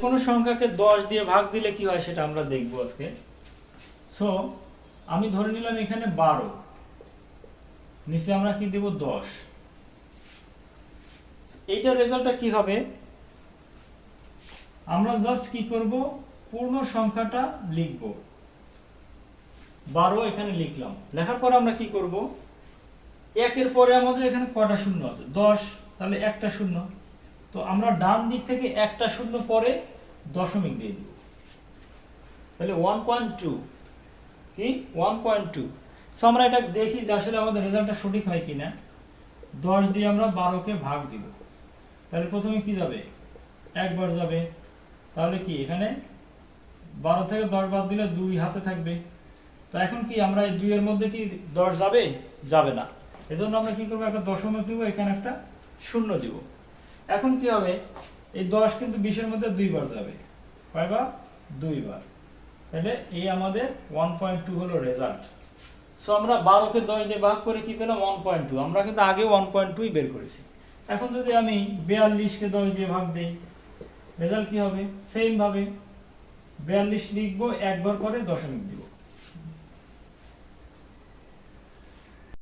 কোনো সংখ্যাকে দশ দিয়ে ভাগ দিলে কি হয় সেটা আমরা দেখব আজকে। সো আমি ধরে নিলাম এখানে বারো। নিচে আমরা কি দেব? দশ। এইটার রেজাল্টটা কি হবে? আমরা জাস্ট কি করব? পূর্ণ সংখ্যাটা লিখব। বারো এখানে লিখলাম। লেখার পর আমরা কি করব? একের পরে আমাদের এখানে কটা শূন্য আছে? দশ, তাহলে একটা শূন্য। তো আমরা ডান দিক থেকে একটা শূন্য পরে দশমিক দিয়ে দিব তাহলে ওয়ান পয়েন্ট টু কি? ওয়ান পয়েন্ট টু সো আমরা এটা দেখি যে আসলে আমাদের রেজাল্টটা সঠিক হয় কিনা। দশ দিয়ে আমরা বারোকে ভাগ দিব। তাহলে প্রথমে কি যাবে? একবার যাবে। তাহলে কি, এখানে বারো থেকে দশ বাদ দিলে দুই হাতে থাকবে। তো এখন কি, আমরা এই দুইয়ের মধ্যে কি দশ যাবে? যাবে না। এজন্য আমরা কি করব, একটা দশমিক দিব এখানে একটা শূন্য দিব। এখন কি হবে? এই দশ কিন্তু বিশের মধ্যে দুইবার যাবে। কয়বার? দুইবার। তাহলে এই আমাদের ওয়ান পয়েন্ট টু হলো রেজাল্ট সো আমরা বারোকে দশ দিয়ে ভাগ করে কি পেলাম? ওয়ান পয়েন্ট টু আমরা কিন্তু আগে ওয়ান পয়েন্ট টুই বের করেছি। এখন যদি আমি বিয়াল্লিশকে দশ দিয়ে ভাগ দিই রেজাল্ট কি হবে? সেম ভাবে বিয়াল্লিশ লিখব, একবার পরে দশমিক দিব।